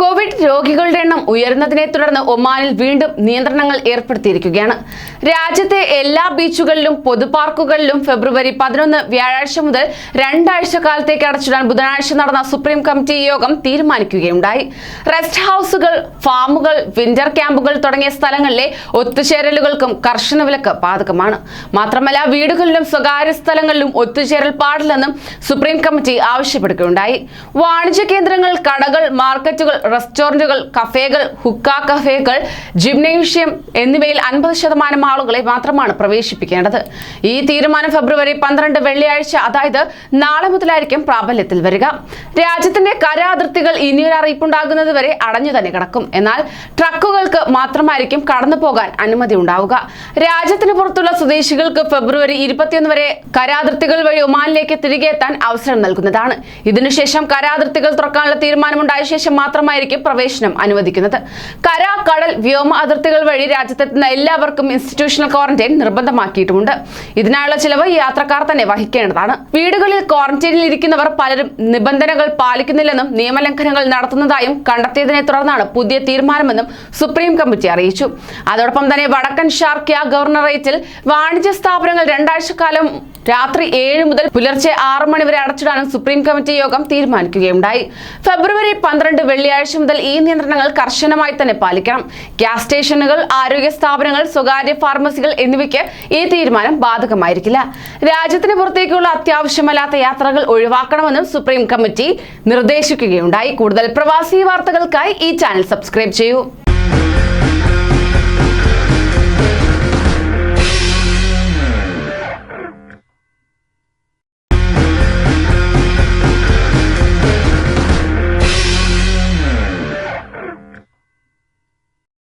Covid രോഗികളുടെ എണ്ണം ഉയർന്നതിനെ തുടർന്ന് ഒമാനിൽ വീണ്ടും നിയന്ത്രണങ്ങൾ ഏർപ്പെടുത്തിയിരിക്കുകയാണ്. രാജ്യത്തെ എല്ലാ ബീച്ചുകളിലും പൊതുപാർക്കുകളിലും ഫെബ്രുവരി പതിനൊന്ന് വ്യാഴാഴ്ച മുതൽ രണ്ടാഴ്ച കാലത്തേക്ക് അടച്ചിടാൻ ബുധനാഴ്ച നടന്ന സുപ്രീം കമ്മിറ്റി യോഗം തീരുമാനിക്കുകയുണ്ടായി. റെസ്റ്റ് ഹൗസുകൾ ഫാമുകൾ വിന്റർ ക്യാമ്പുകൾ തുടങ്ങിയ സ്ഥലങ്ങളിലെ ഒത്തുചേരലുകൾക്കും കർശന വിലക്ക് ബാധകമാണ്. മാത്രമല്ല വീടുകളിലും സ്വകാര്യ സ്ഥലങ്ങളിലും ഒത്തുചേരൽ പാടില്ലെന്നും സുപ്രീം കമ്മിറ്റി ആവശ്യപ്പെടുകയുണ്ടായി. വാണിജ്യ കേന്ദ്രങ്ങൾ കടകൾ മാർക്കറ്റുകൾ റെസ്റ്റോറന്റുകൾ കഫേകൾ ഹുക്ക കഫേകൾ ജിംനേഷ്യം എന്നിവയിൽ അൻപത് ശതമാനം ആളുകളെ മാത്രമാണ് പ്രവേശിപ്പിക്കേണ്ടത്. ഈ തീരുമാനം ഫെബ്രുവരി പന്ത്രണ്ട് വെള്ളിയാഴ്ച അതായത് നാളെ മുതലായിരിക്കും പ്രാബല്യത്തിൽ വരിക. രാജ്യത്തിന്റെ കരാതിർത്തികൾ ഇനിയൊരു അറിയിപ്പുണ്ടാകുന്നത് വരെ അടഞ്ഞു തന്നെ കിടക്കും. എന്നാൽ ട്രക്കുകൾക്ക് മാത്രമായിരിക്കും കടന്നു പോകാൻ അനുമതി ഉണ്ടാവുക. രാജ്യത്തിന് പുറത്തുള്ള സ്വദേശികൾക്ക് ഫെബ്രുവരി ഇരുപത്തിയൊന്ന് വരെ കരാതിർത്തികൾ വഴി ഒമാനിലേക്ക് തിരികെ എത്താൻ അവസരം നൽകുന്നതാണ്. ഇതിനുശേഷം കരാതിർത്തികൾ തുറക്കാനുള്ള തീരുമാനമുണ്ടായ ശേഷം മാത്രമായിരിക്കും പ്രവേശനം അനുവദിക്കുന്നത്. കര കടൽ വ്യോമ അതിർത്തികൾ വഴി രാജ്യത്തെത്തുന്ന എല്ലാവർക്കും ഇൻസ്റ്റിറ്റ്യൂഷണൽ ക്വാറന്റൈൻ നിർബന്ധമാക്കിയിട്ടുമുണ്ട്. ഇതിനായുള്ള ചിലവ് യാത്രക്കാർ തന്നെ വഹിക്കേണ്ടതാണ്. വീടുകളിൽ ക്വാറന്റൈനിൽ ഇരിക്കുന്നവർ പലരും നിബന്ധനകൾ പാലിക്കുന്നില്ലെന്നും നിയമലംഘനങ്ങൾ നടത്തുന്നതായും കണ്ടെത്തിയതിനെ തുടർന്നാണ് പുതിയ തീരുമാനമെന്നും സുപ്രീം കമ്മിറ്റി അറിയിച്ചു. അതോടൊപ്പം തന്നെ വടക്കൻ ഷാർക്യ ഗവർണറേറ്റിൽ വാണിജ്യ സ്ഥാപനങ്ങൾ രണ്ടാഴ്ചക്കാലം രാത്രി ഏഴ് മുതൽ പുലർച്ചെ ആറ് മണി വരെ അടച്ചിടാനും സുപ്രീം കമ്മിറ്റി യോഗം തീരുമാനിക്കുകയുണ്ടായി. ഫെബ്രുവരി പന്ത്രണ്ട് വെള്ളിയാഴ്ച മുതൽ ഈ നിയന്ത്രണങ്ങൾ കർശനമായി തന്നെ പാലിക്കണം. ഗ്യാസ് സ്റ്റേഷനുകൾ ആരോഗ്യ സ്ഥാപനങ്ങൾ സ്വകാര്യ ഫാർമസികൾ എന്നിവയ്ക്ക് ഈ തീരുമാനം ബാധകമായിരിക്കില്ല. രാജ്യത്തിന് പുറത്തേക്കുള്ള അത്യാവശ്യമല്ലാത്ത യാത്രകൾ ഒഴിവാക്കണമെന്നും സുപ്രീം കമ്മിറ്റി നിർദ്ദേശിക്കുകയുണ്ടായി. കൂടുതൽ പ്രവാസി വാർത്തകൾക്കായി ഈ ചാനൽ സബ്സ്ക്രൈബ് ചെയ്യൂ.